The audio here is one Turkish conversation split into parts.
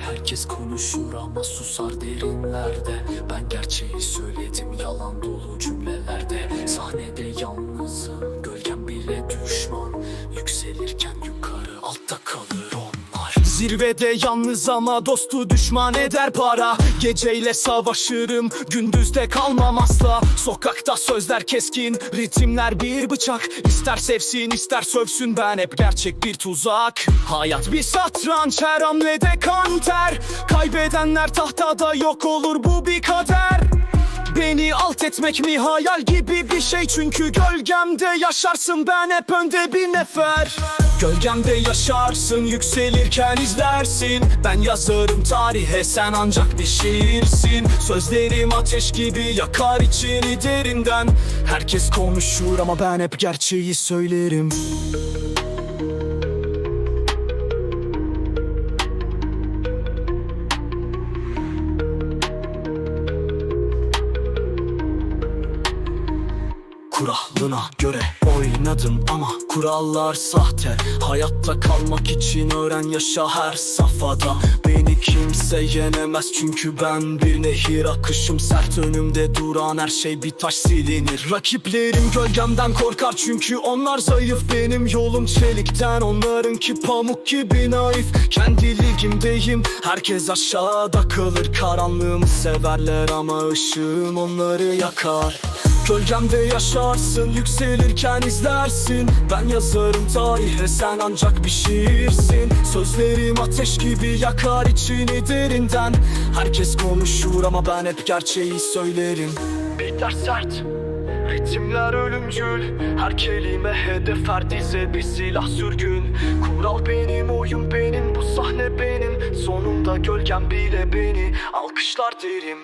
Herkes konuşur ama susar derinlerde. Ben gerçeği söyledim yalan dolu cümlelerde. Sahnede yalnızım gölgem bile düşman. Yükselirken yukarı altta kalır Zirvede yalnız ama dostu düşman eder para. Geceyle savaşırım gündüzde kalmam asla. Sokakta sözler keskin ritimler bir bıçak. İster sevsin ister sövsün ben hep gerçek bir tuzak. Hayat bir satranç her hamlede kan ter Kaybedenler tahtada yok olur bu bir kader Beni alt etmek mi hayal gibi bir şey? Çünkü gölgemde yaşarsın ben hep önde bir nefer. Gölgemde yaşarsın yükselirken izlersin. Ben yazarım tarihe sen ancak bir şiirsin Sözlerim ateş gibi yakar içini derinden. Herkes konuşur ama ben hep gerçeği söylerim Kuralına göre oynadım ama kurallar sahte. Hayatta kalmak için öğren yaşa her safhada. Beni kimse yenemez çünkü ben bir nehir. Akışım sert önümde duran her şey bir taş silinir. Rakiplerim gölgemden korkar çünkü onlar zayıf. Benim yolum çelikten onlarınki pamuk gibi naif. Kendi ligimdeyim herkes aşağıda kalır. Karanlığımı severler ama ışığım onları yakar Gölgemde yaşarsın yükselirken izlersin. Ben yazarım tarihe sen ancak bir şiirsin. Sözlerim ateş gibi yakar içini derinden. Herkes konuşur ama ben hep gerçeği söylerim. Beatler sert Ritimler ölümcül. Her kelime hedef her dize bir silah sürgün. Kural benim oyun benim bu sahne benim. Sonunda gölgem bile beni. Alkışlar derim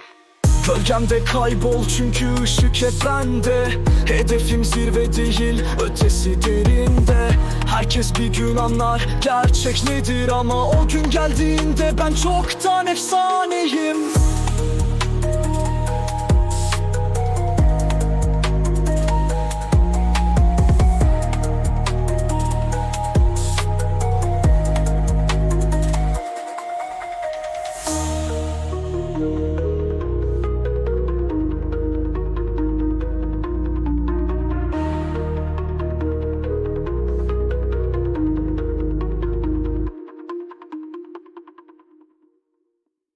Gölgemde kaybol çünkü ışık hep bende. Hedefim zirve değil ötesi derinde. Herkes bir gün anlar gerçek nedir ama o gün geldiğinde ben çoktan efsaneyim